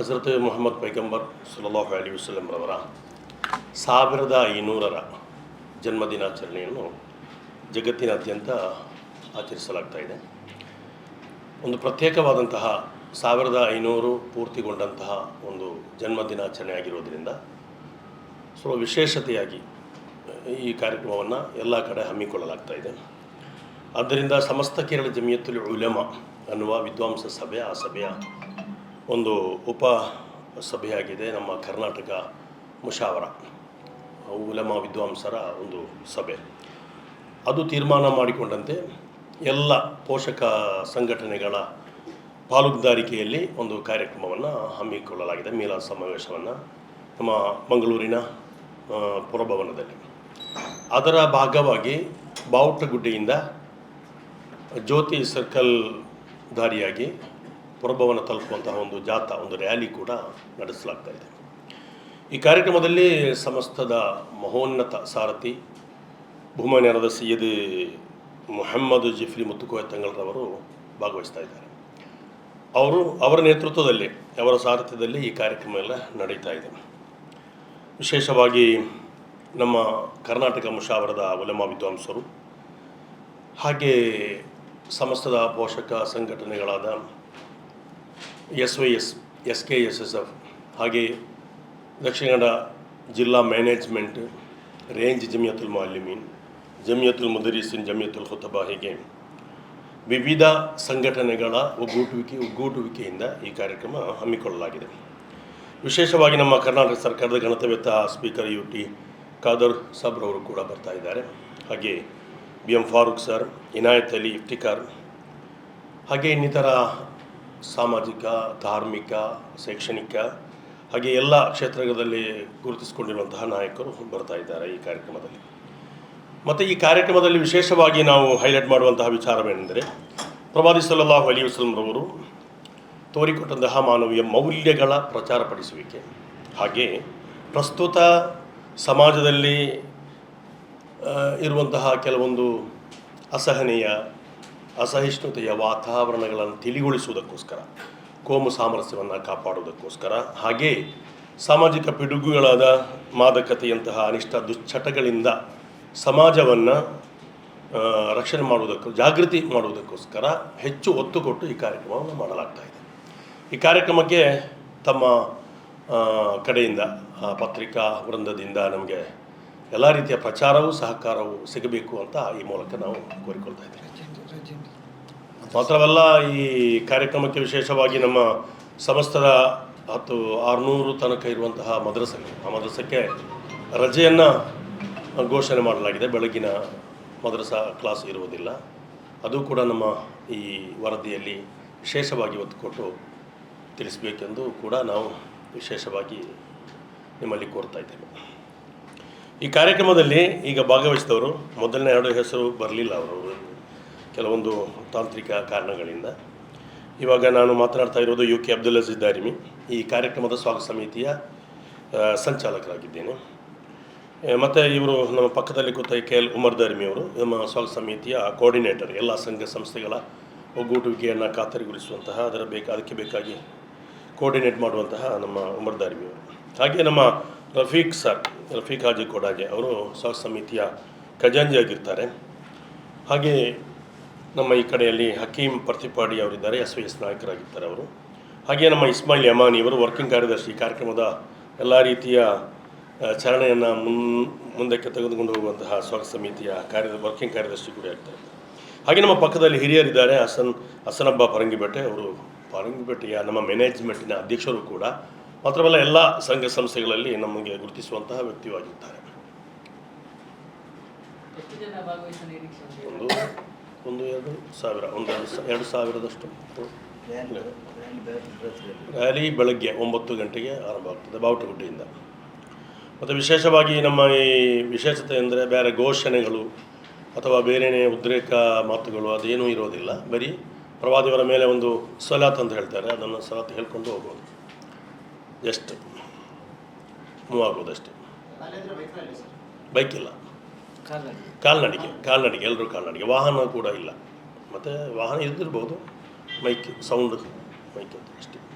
ಹಜರತ್ ಮೊಹಮ್ಮದ್ ಪೈಗಂಬರ್ ಸುಲಲ್ಲಾಹು ಅಲಿ ವಸಲಂರವರ ಸಾವಿರದ ಐನೂರರ ಜನ್ಮದಿನಾಚರಣೆಯನ್ನು ಜಗತ್ತಿನಾದ್ಯಂತ ಆಚರಿಸಲಾಗ್ತಾ ಇದೆ. ಒಂದು ಪ್ರತ್ಯೇಕವಾದಂತಹ ಸಾವಿರದ ಐನೂರು ಪೂರ್ತಿಗೊಂಡಂತಹ ಒಂದು ಜನ್ಮದಿನಾಚರಣೆ ಆಗಿರೋದ್ರಿಂದ ಸ್ವಲ್ಪ ವಿಶೇಷತೆಯಾಗಿ ಈ ಕಾರ್ಯಕ್ರಮವನ್ನು ಎಲ್ಲ ಕಡೆ ಹಮ್ಮಿಕೊಳ್ಳಲಾಗ್ತಾ ಇದೆ. ಆದ್ದರಿಂದ ಸಮಸ್ತ ಕೇರಳ ಜಮಿಯತ್ತುಲ್ ಉಲೆಮ ಅನ್ನುವ ವಿದ್ವಾಂಸ ಸಭೆ, ಆ ಸಭೆಯ ಒಂದು ಉಪ ಸಭೆಯಾಗಿದೆ ನಮ್ಮ ಕರ್ನಾಟಕ ಮುಷಾವರ, ಉಲಮ ವಿದ್ವಾಂಸರ ಒಂದು ಸಭೆ. ಅದು ತೀರ್ಮಾನ ಮಾಡಿಕೊಂಡಂತೆ ಎಲ್ಲ ಪೋಷಕ ಸಂಘಟನೆಗಳ ಪಾಲುದಾರಿಕೆಯಲ್ಲಿ ಒಂದು ಕಾರ್ಯಕ್ರಮವನ್ನು ಹಮ್ಮಿಕೊಳ್ಳಲಾಗಿದೆ ಮೀಲಾ ಸಮಾವೇಶವನ್ನು ನಮ್ಮ ಮಂಗಳೂರಿನ ಪುರಭವನದಲ್ಲಿ. ಅದರ ಭಾಗವಾಗಿ ಬಾವುಟಗುಡ್ಡೆಯಿಂದ ಜ್ಯೋತಿ ಸರ್ಕಲ್ ದಾರಿಯಾಗಿ ಪುರಭವನ ತಲುಪುವಂತಹ ಒಂದು ಜಾಥಾ, ಒಂದು ರ್ಯಾಲಿ ಕೂಡ ನಡೆಸಲಾಗ್ತಾ ಇದೆ. ಈ ಕಾರ್ಯಕ್ರಮದಲ್ಲಿ ಸಮಸ್ತದ ಮಹೋನ್ನತ ಸಾರಥಿ ಭೂಮಾನ್ಯರದ ಸೈಯದ್ ಮೊಹಮ್ಮದ್ ಜಿಫ್ರಿ ಮುತ್ತುಕೋಯ ತಂಗಳರವರು ಭಾಗವಹಿಸ್ತಾ ಇದ್ದಾರೆ. ಅವರು ಅವರ ನೇತೃತ್ವದಲ್ಲಿ, ಅವರ ಸಾರಥ್ಯದಲ್ಲಿ ಈ ಕಾರ್ಯಕ್ರಮ ಎಲ್ಲ ನಡೀತಾ ಇದೆ. ವಿಶೇಷವಾಗಿ ನಮ್ಮ ಕರ್ನಾಟಕ ಮುಷಾವರದ ಉಲಮಾ ವಿದ್ವಾಂಸರು, ಹಾಗೆ ಸಮಸ್ತದ ಪೋಷಕ ಸಂಘಟನೆಗಳಾದ S Y S S K S S F ಹಾಗೆ ದಕ್ಷಿಣ ಕನ್ನಡ ಜಿಲ್ಲಾ ಮ್ಯಾನೇಜ್ಮೆಂಟ್ ರೇಂಜ್ ಜಮಿಯತುಲ್ ಮಾಲಿಮೀನ್ ಜಮಿಯತುಲ್ ಮುದರೀಸಿನ್, ಜಮಿಯತುಲ್ ಹುತಬಾ ಹೀಗೆ ವಿವಿಧ ಸಂಘಟನೆಗಳ ಒಗ್ಗೂಟುವಿಕೆ, ಒಗ್ಗೂಟುವಿಕೆಯಿಂದ ಈ ಕಾರ್ಯಕ್ರಮ ಹಮ್ಮಿಕೊಳ್ಳಲಾಗಿದೆ. ವಿಶೇಷವಾಗಿ ನಮ್ಮ ಕರ್ನಾಟಕ ಸರ್ಕಾರದ ಗಣತವ್ಯತ ಸ್ಪೀಕರ್ ಯು ಟಿ ಖಾದರ್ ಸಾಬ್ರವರು ಕೂಡ ಬರ್ತಾ ಇದ್ದಾರೆ. ಹಾಗೆ B M Farooq sir, Inayat Ali Iftikhar ಹಾಗೆ ಇನ್ನಿತರ ಸಾಮಾಜಿಕ, ಧಾರ್ಮಿಕ, ಶೈಕ್ಷಣಿಕ, ಹಾಗೆ ಎಲ್ಲ ಕ್ಷೇತ್ರದಲ್ಲಿ ಗುರುತಿಸಿಕೊಂಡಿರುವಂತಹ ನಾಯಕರು ಬರ್ತಾ ಇದ್ದಾರೆ ಈ ಕಾರ್ಯಕ್ರಮದಲ್ಲಿ. ಮತ್ತು ಈ ಕಾರ್ಯಕ್ರಮದಲ್ಲಿ ವಿಶೇಷವಾಗಿ ನಾವು ಹೈಲೈಟ್ ಮಾಡುವಂತಹ ವಿಚಾರವೇನೆಂದರೆ, ಪ್ರವಾದಿ ಸಲ್ಲಾಹು ಅಲಿ ವಸ್ಲಂರವರು ತೋರಿಕೊಟ್ಟಂತಹ ಮಾನವೀಯ ಮೌಲ್ಯಗಳ ಪ್ರಚಾರಪಡಿಸುವಿಕೆ ಹಾಗೆ ಪ್ರಸ್ತುತ ಸಮಾಜದಲ್ಲಿ ಇರುವಂತಹ ಕೆಲವೊಂದು ಅಸಹನೀಯ ಅಸಹಿಷ್ಣುತೆಯ ವಾತಾವರಣಗಳನ್ನು ತಿಳಿಗೊಳಿಸುವುದಕ್ಕೋಸ್ಕರ, ಕೋಮು ಸಾಮರಸ್ಯವನ್ನು ಕಾಪಾಡುವುದಕ್ಕೋಸ್ಕರ, ಹಾಗೆ ಸಾಮಾಜಿಕ ಪಿಡುಗುಗಳಾದ ಮಾದಕತೆಯಂತಹ ಅನಿಷ್ಟ ದುಶ್ಚಟಗಳಿಂದ ಸಮಾಜವನ್ನು ರಕ್ಷಣೆ ಮಾಡುವುದಕ್ಕೂ, ಜಾಗೃತಿ ಮಾಡುವುದಕ್ಕೋಸ್ಕರ ಹೆಚ್ಚು ಒತ್ತು ಕೊಟ್ಟು ಈ ಕಾರ್ಯಕ್ರಮವನ್ನು ಮಾಡಲಾಗ್ತಾ ಇದೆ. ಈ ಕಾರ್ಯಕ್ರಮಕ್ಕೆ ತಮ್ಮ ಕಡೆಯಿಂದ ಪತ್ರಿಕಾ ವೃಂದದಿಂದ ನಮಗೆ ಎಲ್ಲ ರೀತಿಯ ಪ್ರಚಾರವೂ ಸಹಕಾರವೂ ಸಿಗಬೇಕು ಅಂತ ಈ ಮೂಲಕ ನಾವು ಕೋರಿಕೊಳ್ತಾ ಇದ್ದೇವೆ. ಮಾತ್ರವಲ್ಲ, ಈ ಕಾರ್ಯಕ್ರಮಕ್ಕೆ ವಿಶೇಷವಾಗಿ ನಮ್ಮ ಸಮಸ್ತದ ಹತ್ತು ಆರುನೂರು ತನಕ ಇರುವಂತಹ ಮದ್ರಸೆ ಆ ಮದ್ರಸಕ್ಕೆ ರಜೆಯನ್ನು ಘೋಷಣೆ ಮಾಡಲಾಗಿದೆ. ಬೆಳಗಿನ ಮದ್ರಸಾ ಕ್ಲಾಸ್ ಇರುವುದಿಲ್ಲ. ಅದು ಕೂಡ ನಮ್ಮ ಈ ವರದಿಯಲ್ಲಿ ವಿಶೇಷವಾಗಿ ಒತ್ತು ಕೊಟ್ಟು ತಿಳಿಸಬೇಕೆಂದು ಕೂಡ ನಾವು ವಿಶೇಷವಾಗಿ ನಿಮ್ಮಲ್ಲಿ ಕೋರ್ತಾ ಇದ್ದೇವೆ. ಈ ಕಾರ್ಯಕ್ರಮದಲ್ಲಿ ಈಗ ಭಾಗವಹಿಸಿದವರು, ಮೊದಲನೇ ಎರಡು ಹೆಸರು ಬರಲಿಲ್ಲ ಅವರು. ಕೆಲವೊಂದು ತಾಂತ್ರಿಕ ಕಾರಣಗಳಿಂದ. ಇವಾಗ ನಾನು ಮಾತನಾಡ್ತಾ ಇರೋದು ಯು ಕೆ ಅಬ್ದುಲ್ ಅಜೀಜ್ ದಾರಿಮಿ. ಈ ಕಾರ್ಯಕ್ರಮದ ಸ್ವಾಗತ ಸಮಿತಿಯ ಸಂಚಾಲಕರಾಗಿದ್ದೇನೆ. ಮತ್ತು ಇವರು ನಮ್ಮ ಪಕ್ಕದಲ್ಲಿ ಕೂತ ಕೆ ಎಲ್ ಉಮರ್ ದಾರಿಮಿ ಅವರು ನಮ್ಮ ಸ್ವಾಗತ ಸಮಿತಿಯ ಕೋಆರ್ಡಿನೇಟರ್ ಎಲ್ಲ ಸಂಘ ಸಂಸ್ಥೆಗಳ ಒಗ್ಗೂಟುವಿಕೆಯನ್ನು ಖಾತರಿಗೊಳಿಸುವಂತಹ, ಅದರ ಬೇಕು, ಅದಕ್ಕೆ ಬೇಕಾಗಿ ಕೋಆರ್ಡಿನೇಟ್ ಮಾಡುವಂತಹ ನಮ್ಮ ಉಮರ್ ದಾರಿಮಿ ಅವರು. ಹಾಗೆ ನಮ್ಮ ರಫೀಕ್ ಸರ್, ರಫೀಕ್ ಹಾಜಿ ಕೊಡಾಗೆ ಅವರು ಸ್ವಾಗತ ಸಮಿತಿಯ ಖಜಾಂಜಿ ಆಗಿರ್ತಾರೆ ಹಾಗೆ ನಮ್ಮ ಈ ಕಡೆಯಲ್ಲಿ ಹಕೀಂ ಪ್ರತಿಪಾಡಿ ಅವರಿದ್ದಾರೆ ಎಸ್ ವಿ ಎಸ್ ನಾಯಕರಾಗಿದ್ದಾರೆ ಅವರು. ಹಾಗೆ ನಮ್ಮ ಇಸ್ಮಾಯಿಲ್ ಯಮಾನಿ ಇವರು ವರ್ಕಿಂಗ್ ಕಾರ್ಯದರ್ಶಿ ಕಾರ್ಯಕ್ರಮದ ಎಲ್ಲ ರೀತಿಯ ಚರಣೆಯನ್ನು ಮುನ್ ಮುಂದಕ್ಕೆ ತೆಗೆದುಕೊಂಡು ಹೋಗುವಂತಹ ಸ್ವಾಗತ ಸಮಿತಿಯ ಕಾರ್ಯ ವರ್ಕಿಂಗ್ ಕಾರ್ಯದರ್ಶಿ ಕೂಡ ಆಗ್ತಾರೆ. ಹಾಗೆ ನಮ್ಮ ಪಕ್ಕದಲ್ಲಿ ಹಿರಿಯರಿದ್ದಾರೆ ಹಸನ್ ಹಸನಬ್ಬ ಪರಂಗಿಬೆಟ್ಟೆ ಅವರು. ಪರಂಗಿಬೆಟ್ಟೆಯ ನಮ್ಮ ಮ್ಯಾನೇಜ್ಮೆಂಟಿನ ಅಧ್ಯಕ್ಷರು ಕೂಡ ಮಾತ್ರವಲ್ಲ ಎಲ್ಲ ಸಂಘ ಸಂಸ್ಥೆಗಳಲ್ಲಿ ನಮಗೆ ಗುರುತಿಸುವಂತಹ? ಒಂದು ಒಂದು ಎರಡು ಸಾವಿರ ಒಂದು ಎರಡು ಸ- ಎರಡು ಸಾವಿರದಷ್ಟು. ರ್ಯಾಲಿ ಬೆಳಗ್ಗೆ ಒಂಬತ್ತು ಗಂಟೆಗೆ ಆರಂಭ ಆಗ್ತದೆ ಬಾವುಟಗುಡ್ಡೆಯಿಂದ. ಮತ್ತು ವಿಶೇಷವಾಗಿ ನಮ್ಮ ಈ ವಿಶೇಷತೆ ಅಂದರೆ ಬೇರೆ ಘೋಷಣೆಗಳು ಅಥವಾ ಬೇರೆನೇ ಉದ್ರೇಕ ಮಾತುಗಳು ಅದೇನೂ ಇರೋದಿಲ್ಲ. ಬರೀ ಪ್ರವಾದಿಯವರ ಮೇಲೆ ಒಂದು ಸಲಾತ್ ಅಂತ ಹೇಳ್ತಾರೆ ಅದನ್ನು ಸಲಾತ್ ಹೇಳ್ಕೊಂಡು ಹೋಗ್ಬೋದು. ಜಸ್ಟ್ ಮೂವ್ ಆಗೋದಷ್ಟೇ ಅಷ್ಟೇ. ಬೈಕ್ ಇಲ್ಲ. ಕಾಲ್ನಡಿಗೆ. ಕಾಲ್ನಡಿಗೆ. ಕಾಲ್ನಡಿಗೆ ಎಲ್ಲರೂ ಕಾಲ್ನಡಿಗೆ. ವಾಹನ ಕೂಡ ಇಲ್ಲ. ಮತ್ತು ವಾಹನ ಇದ್ದಿರ್ಬೋದು. ಮೈಕ್ ಸೌಂಡ್ ಮೈಕ್ ಅಂತ ಅಷ್ಟೇ.